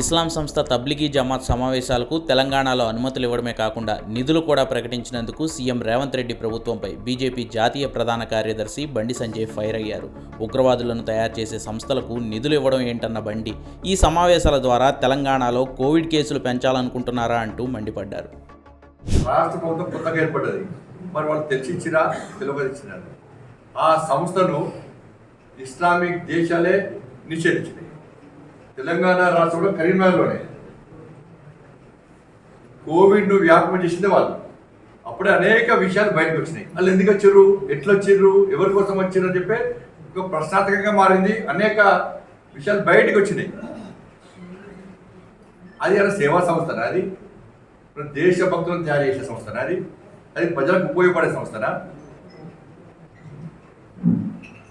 ఇస్లాం సంస్థ తబ్లిగీ జమాత్ సమావేశాలకు తెలంగాణలో అనుమతులు ఇవ్వడమే కాకుండా నిధులు కూడా ప్రకటించినందుకు సీఎం రేవంత్ రెడ్డి ప్రభుత్వంపై బీజేపీ జాతీయ ప్రధాన కార్యదర్శి బండి సంజయ్ ఫైర్ అయ్యారు. ఉగ్రవాదులను తయారు చేసే సంస్థలకు నిధులు ఇవ్వడం ఏంటన్న బండి. ఈ సమావేశాల ద్వారా తెలంగాణలో కోవిడ్ కేసులు పెంచాలనుకుంటున్నారా అంటూ మండిపడ్డారు. రాష్ట్ర ప్రభుత్వం కొత్తగా ఏర్పడ్డది. మరి వాళ్ళు ఆ సంస్థను ఇస్లామిక్ దేశాలే నిషేధించినాయి తెలంగాణ రాష్ట్రంలో కరీంనగర్లోనే. కోవిడ్ను వ్యాపకం చేసింది వాళ్ళు. అప్పుడే అనేక విషయాలు బయటకు వచ్చినాయి. వాళ్ళు ఎందుకు వచ్చారు? ఎట్లా వచ్చారు? ఎవరి కోసం వచ్చారు అని చెప్పి ఒక ప్రశ్నార్థకంగా మారింది. అనేక విషయాలు బయటకు వచ్చినాయి. అది అలా సేవా సంస్థనా అది. దేశభక్తులను తయారు చేసే సంస్థనా అది. అది ప్రజలకు ఉపయోగపడే సంస్థనా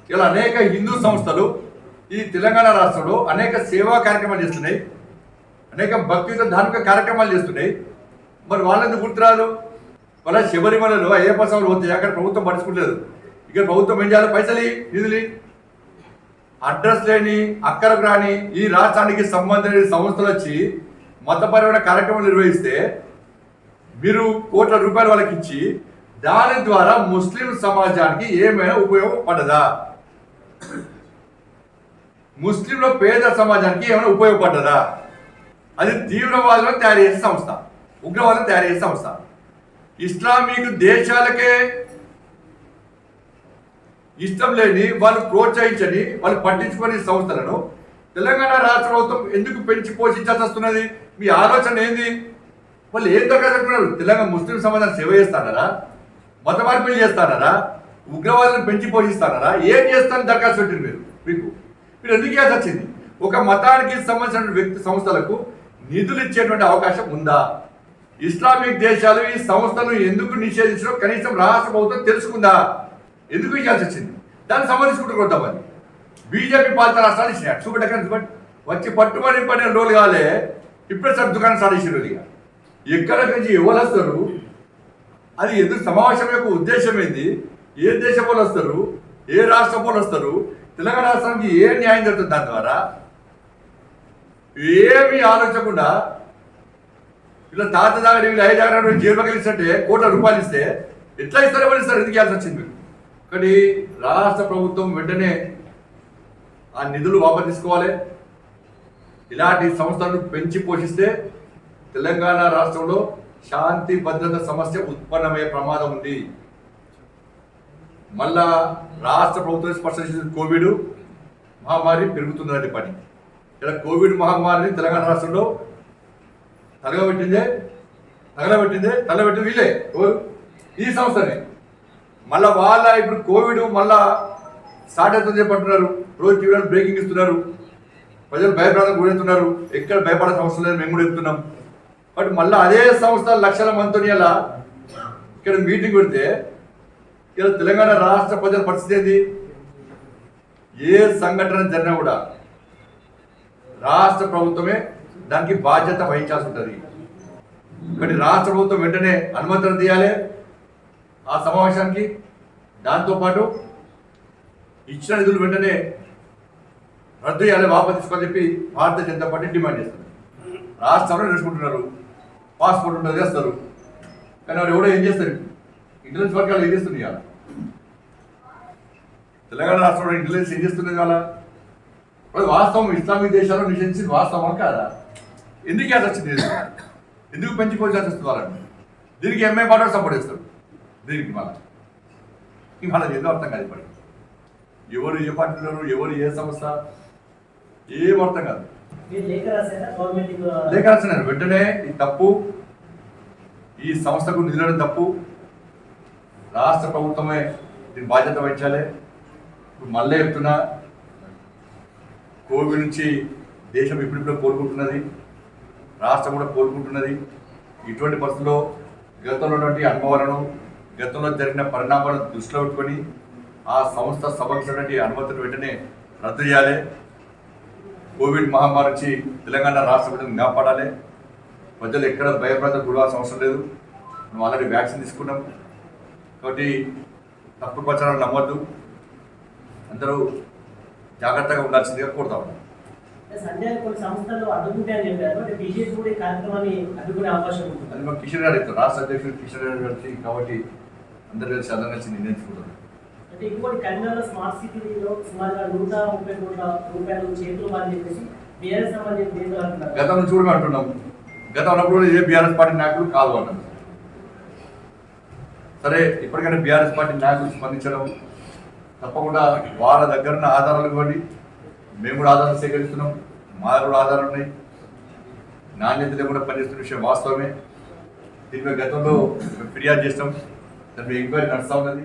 ఇలా అనేక హిందూ సంస్థలు ఈ తెలంగాణ రాష్ట్రంలో అనేక సేవా కార్యక్రమాలు చేస్తున్నాయి. అనేక భక్తియుత ధార్మిక కార్యక్రమాలు చేస్తున్నాయి. మరి వాళ్ళని గుర్తురాలు వాళ్ళ శబరిమలలో అయ్యప్ప స్వామి పోతాయి అక్కడ ప్రభుత్వం పడుచుకోలేదు ఇక్కడ ప్రభుత్వం ఏం చేయాలి? పైసలు నిధులు అడ్రస్ లేని అక్కరకు రాని ఈ రాష్ట్రానికి సంబంధించిన సంస్థలు వచ్చి మతపరమైన కార్యక్రమాలు నిర్వహిస్తే మీరు కోట్ల రూపాయలు వాళ్ళకి ఇచ్చి దాని ద్వారా ముస్లిం సమాజానికి ఏమైనా ఉపయోగపడదా? ముస్లింల పేద సమాజానికి ఏమైనా ఉపయోగపడ్డదా? అది తీవ్రవాదులను తయారు చేసే సంస్థ ఉగ్రవాదం తయారు చేసే సంస్థ. ఇస్లామిక్ దేశాలకే ఇష్టం లేని వాళ్ళు ప్రోత్సహించని వాళ్ళు పట్టించుకొని సంస్థలను తెలంగాణ రాష్ట్ర ప్రభుత్వం ఎందుకు పెంచి పోషించాల్సి వస్తున్నది? మీ ఆలోచన ఏంది? వాళ్ళు ఏం దొరకదుకున్నారు తెలంగాణ ముస్లిం సమాజాన్ని సేవ చేస్తారా మత మార్పులు చేస్తారా ఉగ్రవాదులను పెంచి పోషిస్తారా ఏం చేస్తారని దరఖాస్తు పెట్టింది మీరు? మీకు మీరు ఎందుకు చేయాల్సి వచ్చింది? ఒక మతానికి సంబంధించిన వ్యక్తి సంస్థలకు నిధులు ఇచ్చేటువంటి అవకాశం ఉందా? ఇస్లామిక్ దేశాలు ఈ సంస్థను ఎందుకు నిషేధించడం కనీసం రాష్ట్ర ప్రభుత్వం తెలుసుకుందా? ఎందుకు ఇవ్వాల్సి వచ్చింది? దాన్ని సంబంధించుకుంటూ కొద్దామని బీజేపీ పాలిత రాష్ట్రాలు ఇచ్చినాయి. చూపెట్టకండి వచ్చి పట్టుబడి పడిన రోజులు కాలే. ఇప్పుడే సార్ దుకాణం సాధించిన ఇక. ఎక్కడ నుంచి ఎవరు వస్తారు? అది ఎందుకు సమావేశం యొక్క ఉద్దేశం ఏంది? ఏ దేశం వాళ్ళు వస్తారు? ఏ రాష్ట్రం వాళ్ళు వస్తారు? తెలంగాణ రాష్ట్రానికి ఏ న్యాయం జరుగుతుంది దాని ద్వారా? ఏమీ ఆలోచించకుండా ఇలా తాత దగ్గర వీళ్ళు ఐదు దగ్గర జైలు పగిలిస్తుంటే కోట్ల రూపాయలు ఇస్తే ఎట్లా ఇస్తారో ఎవరు ఇస్తారు ఎందుకు ఇవ్వాల్సి వచ్చింది? మీరు కానీ రాష్ట్ర ప్రభుత్వం వెంటనే ఆ నిధులు వాపసు తీసుకోవాలి. ఇలాంటి సంస్థలను పెంచి పోషిస్తే తెలంగాణ రాష్ట్రంలో శాంతి భద్రత సమస్య ఉత్పన్నమయ్యే ప్రమాదం ఉంది. మళ్ళా రాష్ట్ర ప్రభుత్వం స్పష్టం చేసిన కోవిడ్ మహమ్మారి పెరుగుతుందండి పని. ఇలా కోవిడ్ మహమ్మారిని తెలంగాణ రాష్ట్రంలో తలగబెట్టిందే తగలబెట్టిందే తలబెట్టింది వీళ్ళే. ఈ సంస్థనే. మళ్ళా వాళ్ళ ఇప్పుడు కోవిడ్ మళ్ళా స్టార్ట్ అవుతుంది చెప్పంటున్నారు రోజు టీవీలో బ్రేకింగ్ ఇస్తున్నారు. ప్రజలు భయపడాలని గురవుతున్నారు. ఎక్కడ భయపడాల్సిన అవసరం లేదు మేము కూడా చెప్తున్నాం బట్ మళ్ళీ అదే సంస్థ లక్షల మందితో ఇలా ఇక్కడ మీటింగ్ పెడితే ఇలా తెలంగాణ రాష్ట్ర ప్రజల పరిస్థితి ఏంది? ఏ సంఘటన జరిగినా కూడా రాష్ట్ర ప్రభుత్వమే దానికి బాధ్యత వహించాల్సి ఉంటుంది. కానీ రాష్ట్ర ప్రభుత్వం వెంటనే అనుమతులు తీయాలి. ఆ సమావేశానికి దాంతోపాటు ఇచ్చిన నిధులు వెంటనే రద్దు చేయాలి వాపసు తీసుకొని చెప్పి భారతీయ జనతా పార్టీ డిమాండ్ చేస్తుంది. రాష్ట్రంలో నేర్చుకుంటున్నారు పాస్పోర్ట్ ఉంటుంది చేస్తారు కానీ వాళ్ళు ఎవడో ఏం చేస్తారు? ఇంటెలిజెన్స్ వర్గాలు ఏం చేస్తుంది ఇవాళ? తెలంగాణ రాష్ట్రంలో ఇంటెలిజెన్స్ ఏం చేస్తుంది ఇవాళ? అది వాస్తవం ఇస్లామిక్ దేశాల్లో నిషేధించింది వాస్తవం కాదా? ఎందుకు అది వచ్చింది? ఇది? ఎందుకు పెంచుకోవాల్సి వస్తుంది వాళ్ళని దీనికి ఎంఏ పాట సపోర్ట్ చేస్తారు. దీనికి మళ్ళీ ఇవాళ ఏదో అర్థం కాదు ఇప్పటికి? ఎవరు ఏ పార్టీలో ఎవరు ఏ సంస్థ? ఏం అర్థం కాదు. లేఖ రాసినారు. వెంటనే ఈ తప్పు ఈ సంస్థకు నిధులను తప్పు. రాష్ట్ర ప్రభుత్వమే దీని బాధ్యత వహించాలి. ఇప్పుడు మళ్ళీ చెప్తున్నా కోవిడ్ నుంచి దేశం ఇప్పుడిప్పుడే కోలుకుంటున్నది రాష్ట్రం కూడా కోలుకుంటున్నది. ఇటువంటి పరిస్థితుల్లో గతంలో ఉన్నటువంటి అనుభవాలను గతంలో జరిగిన పరిణామాలను దృష్టిలో పెట్టుకొని ఆ సంస్థ సమక్షటువంటి అనుమతులు వెంటనే రద్దు చేయాలి. కోవిడ్ మహమ్మారి నుంచి తెలంగాణ రాష్ట్ర ప్రభుత్వం కాపాడాలి ప్రజలు ఎక్కడ భయపడత గురవాల్సిన అవసరం లేదు. మనం ఆల్రెడీ వ్యాక్సిన్ తీసుకున్నాం. కాబట్టి తప్పుడు ప్రచారాలు నమ్మొద్దు. అందరూ జాగ్రత్తగా ఉండాల్సిందిగా కోరుతా ఉన్నాం. అది మా కిషన్ గారు ఇస్తారు రాష్ట్ర అధ్యక్షుడు కిషన్ గారు కలిసి కాబట్టి అందరు కలిసి అందరం కలిసి నిర్ణయించుకుంటారు. అంటే ఇంకోటి కరీంనగర్ స్మార్ట్ సిటీలో సుమారుగా నూట ముప్పై కోట్ల రూపాయలు చేతులు చెప్పేసి బీఆర్ఎస్ గతం నుంచి కూడా అంటున్నాం గతం ఉన్నప్పుడు ఏ బీఆర్ఎస్ పార్టీ నాయకులు కాదు అన్నాం సరే ఇప్పటికైనా బీఆర్ఎస్ పార్టీ నాయకులు స్పందించడం తప్పకుండా వాళ్ళ దగ్గర ఉన్న ఆధారాలు ఇవ్వండి. మేము కూడా ఆధారాలు సేకరిస్తున్నాం. మా కూడా ఆధారాలు ఉన్నాయి. నాణ్యత లేకుండా పనిచేస్తున్న విషయం వాస్తవమే. దీనిపై గతంలో ఫిర్యాదు చేస్తాం దానిపై ఎంక్వైరీ నడుస్తూ ఉన్నది.